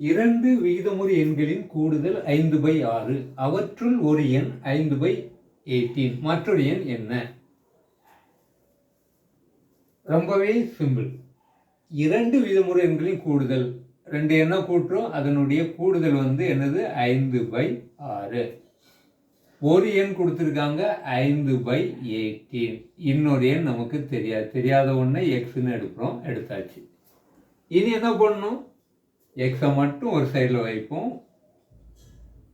இரண்டு விகிதமுறு எண்களின் கூடுதல் ஐந்து பை ஆறு. அவற்றுள் ஒரு எண் ஐந்து பை எயிட்டீன். மற்றொரு எண் என்ன? ரொம்பவே சிம்பிள். இரண்டு விகிதமுறு எண்களின் கூடுதல். ரெண்டு எண்ணை கூட்டுறோம்? அதனுடைய கூடுதல் வந்து என்னது? ஐந்து பை ஆறு. ஒரு எண் கொடுத்துருக்காங்க ஐந்து பை எயிட்டீன். இன்னொரு எண் நமக்கு தெரியாது. தெரியாத ஒன்று எக்ஸ்ன்னு எடுக்கிறோம். எடுத்தாச்சு. இனி என்ன பண்ணணும்? எக்ஸை மட்டும் ஒரு சைடில் வைப்போம்.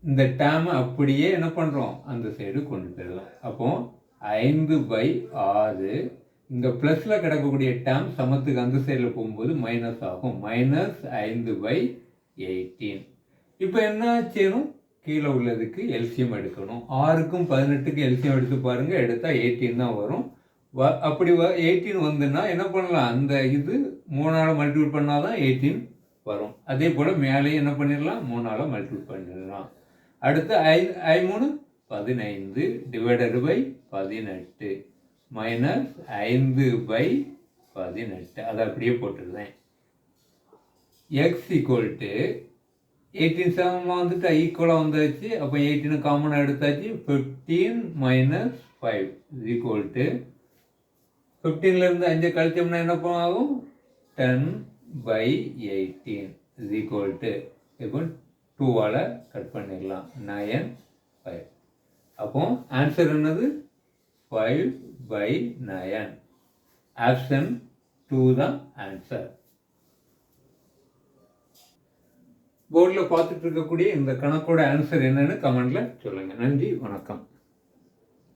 இந்த டேமை அப்படியே என்ன பண்ணுறோம் அந்த சைடு கொண்டு போயிடலாம். அப்போ ஐந்து பை ஆறு. இந்த ப்ளஸில் கிடக்கக்கூடிய டேம் சமத்துக்கு அந்த சைடில் போகும்போது மைனஸ் ஆகும். மைனஸ் ஐந்து பை எயிட்டீன் இப்போ என்ன செய்யணும்? கீழே உள்ளதுக்கு எல்சியம் எடுக்கணும். ஆறுக்கும் பதினெட்டுக்கும் எல்சியம் எடுத்து பாருங்கள் எடுத்தால் எயிட்டீன் தான் வரும். வ அப்படி வ எயிட்டீன் வந்துன்னா என்ன பண்ணலாம்? அந்த இது மூணால் மல்டிபிள் பண்ணால் தான் எயிட்டீன் வரும். அதே போல் மேலேயும் என்ன பண்ணிடலாம்? மூணால் மல்டிபிள் பண்ணிடலாம். அடுத்து ஐ ஐ மூணு பதினைந்து டிவைடட் பை பதினெட்டு. மைனஸ் ஐந்து பை பதினெட்டு. அதை அப்படியே போட்டுருந்தேன் x equal to eighteen seven வந்துட்டு ஈக்குவலாக வந்தாச்சு. அப்போ எயிட்டீன் காமனாக எடுத்தாச்சு. Fifteen minus five equal to ஃபிஃப்டீன்லேருந்து அஞ்சு கழிச்சோம்னா என்ன ஆகும்? Ten by eighteen is equal to இப்போ டூவால் கட் பண்ணிடலாம். நயன் ஃபைவ் அப்போ ஆன்சர் என்னது? Five by nine option two தான் ஆன்சர் போர்டில் பார்த்துட்டு இருக்கக்கூடிய இந்த கணக்கோட ஆன்சர் என்னன்னு கமெண்டில் சொல்லுங்கள் நன்றி வணக்கம்.